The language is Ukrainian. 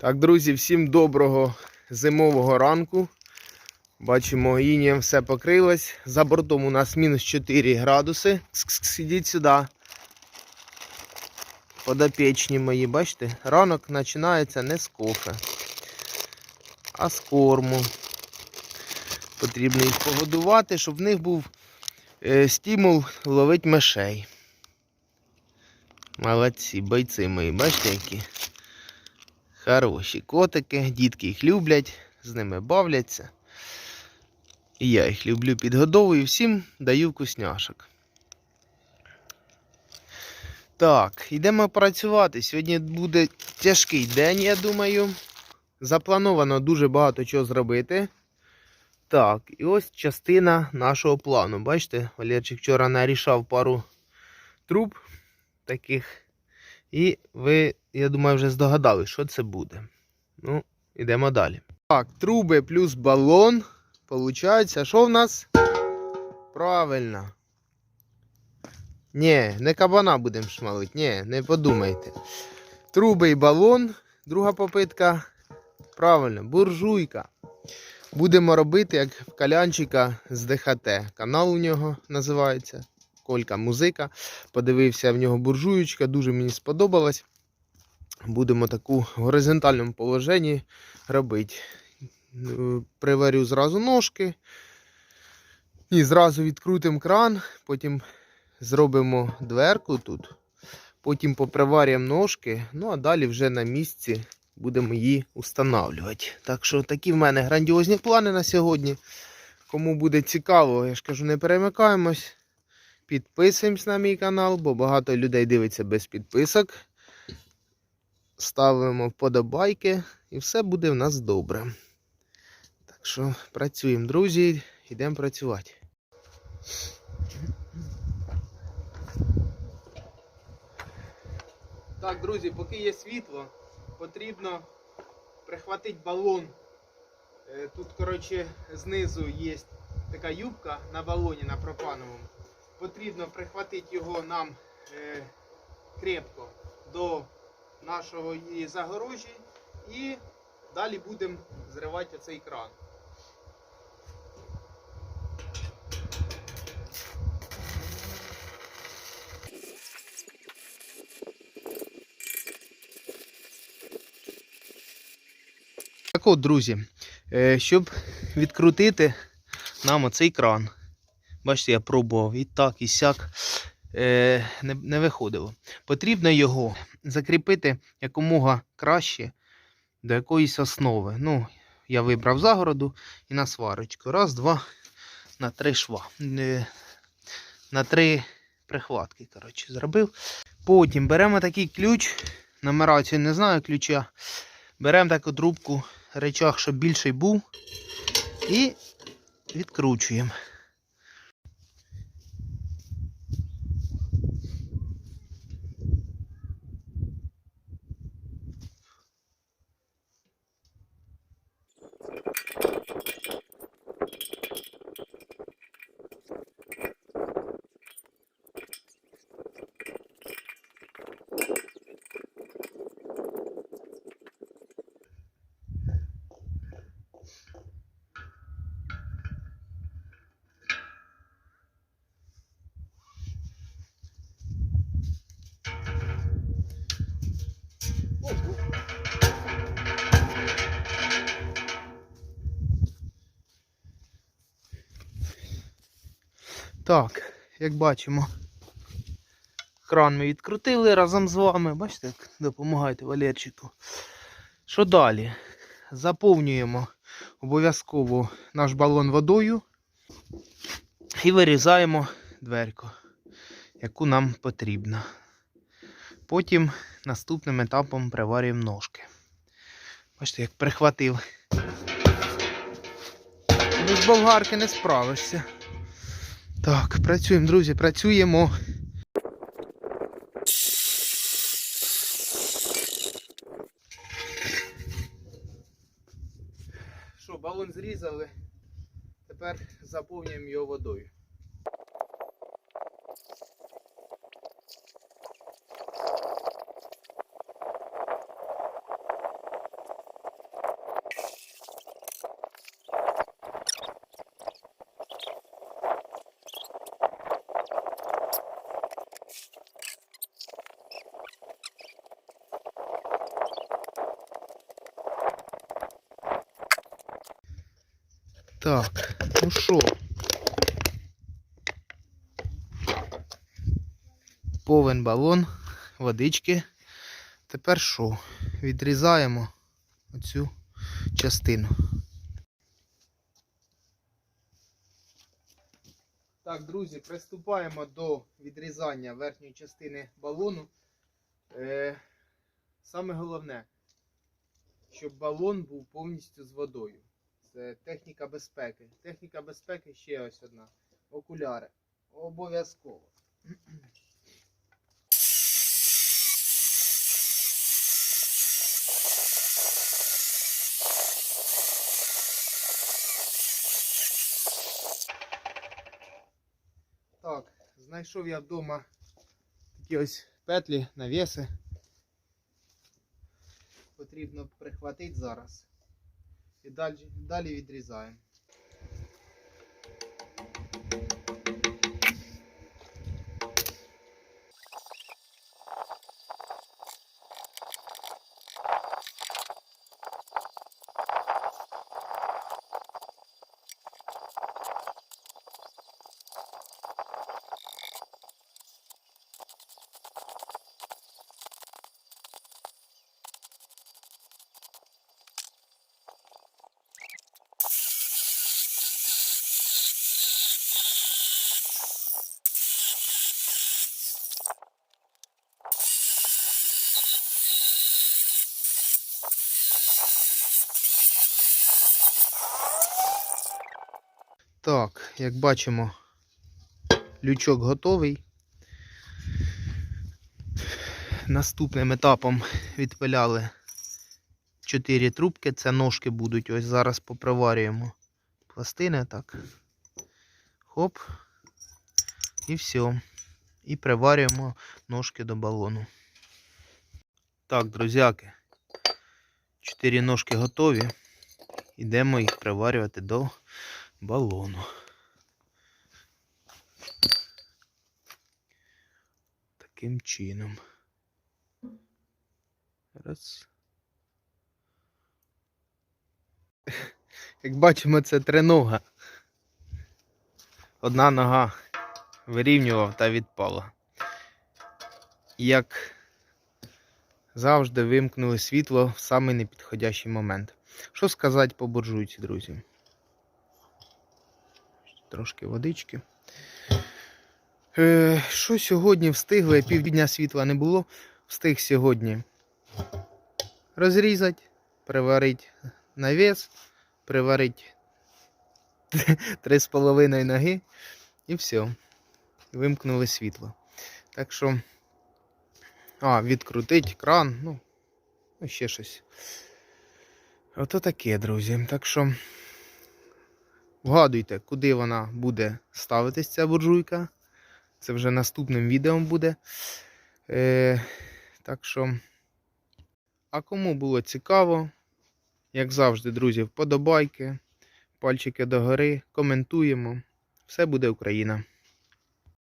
Так, друзі, всім доброго зимового ранку. Бачимо, інієм все покрилось. За бортом у нас мінус 4 градуси. Ідіть сюди. Подопечні мої, бачите? Ранок починається не з кофе, а з корму. Потрібно їх погодувати, щоб в них був е, стимул ловити мишей. Молодці, бойці мої, бачите які? Хороші котики, дітки їх люблять, з ними бавляться. І я їх люблю, підгодовую, всім даю вкусняшок. Так, йдемо працювати. Сьогодні буде тяжкий день, я думаю. Заплановано дуже багато чого зробити. Так, і ось частина нашого плану. Бачите, Валерчик вчора нарішав пару труб таких. І ви, я думаю, вже здогадали, що це буде. Ну, йдемо далі. Так, труби плюс балон. Получається, що в нас? Правильно. Ні, не кабана будемо шмалити. Ні, не подумайте. Труби і балон. Друга попитка. Правильно, буржуйка. Будемо робити, як в калянчика з ДХТ. Канал у нього називається. Колька музика. Подивився в нього буржуючка, дуже мені сподобалось. Будемо таку в горизонтальному положенні робити. Приварю зразу ножки. І зразу відкрутимо кран, потім зробимо дверку тут. Потім поприварюємо ножки, ну а далі вже на місці будемо її устанавлювати. Так що такі в мене грандіозні плани на сьогодні. Кому буде цікаво, я ж кажу, не перемикаємось. Підписуємось на мій канал, бо багато людей дивиться без підписок. Ставимо вподобайки і все буде в нас добре. Так що працюємо, друзі, йдемо працювати. Так, друзі, поки є світло, потрібно прихватити балон. Е, Тут, коротше, знизу є така юбка на балоні на пропановому. Потрібно прихватити його нам е, крепко до нашого загорожі і далі будемо зривати цей кран. Так от, друзі, е, щоб відкрутити нам оцей кран. Бачите, я пробував і так, і сяк е, не, не виходило. Потрібно його закріпити якомога краще до якоїсь основи. Ну, я вибрав загороду і на сварочку. Раз, два, на три шва. Е, на три прихватки, коротше, зробив. Потім беремо такий ключ, нумерацію не знаю ключа. Беремо таку трубку, речах, щоб більший був. І відкручуємо. Так, як бачимо, кран ми відкрутили разом з вами. Бачите, як допомагаєте Валерчику. Що далі? Заповнюємо обов'язково наш балон водою і вирізаємо дверку, яку нам потрібно. Потім наступним етапом приварюємо ножки. Бачите, як прихватив. Без болгарки не справишся. Так, працюємо, друзі, працюємо. Що, балон зрізали. Тепер заповнюємо його водою. Так, ну що? Повен балон, водички. Тепер що? Відрізаємо оцю частину. Так, друзі, приступаємо до відрізання верхньої частини балону. Е, саме головне, щоб балон був повністю з водою. Це техніка безпеки. Техніка безпеки ще ось одна. Окуляри. Обов'язково. Так, знайшов я вдома такі ось петлі, навіси. Потрібно прихватити зараз. І далі, далі відрізаємо. Так, як бачимо, лючок готовий. Наступним етапом відпиляли 4 трубки. Це ножки будуть. Ось зараз поприварюємо пластини. Так. Хоп. І все. І приварюємо ножки до балону. Так, друзяки. 4 ножки готові. Ідемо їх приварювати до балону. Таким чином. Раз. Як бачимо, це тринога. Одна нога вирівнював та відпала. Як завжди вимкнули світло в самий непідходящий момент. Що сказати по буржуйці, друзі? Трошки водички. Е, що сьогодні встигли? Півдня світла не було. Встиг сьогодні розрізати, приварити навіс, приварити 3,5 ноги і все. Вимкнули світло. Так що. А, відкрутить кран, ну, ну ще щось. Ото таке, друзі. Так що. Вгадуйте, куди вона буде ставитись, ця буржуйка. Це вже наступним відео буде. Е, так що, а кому було цікаво, як завжди, друзі, вподобайки, пальчики догори, коментуємо. Все буде Україна!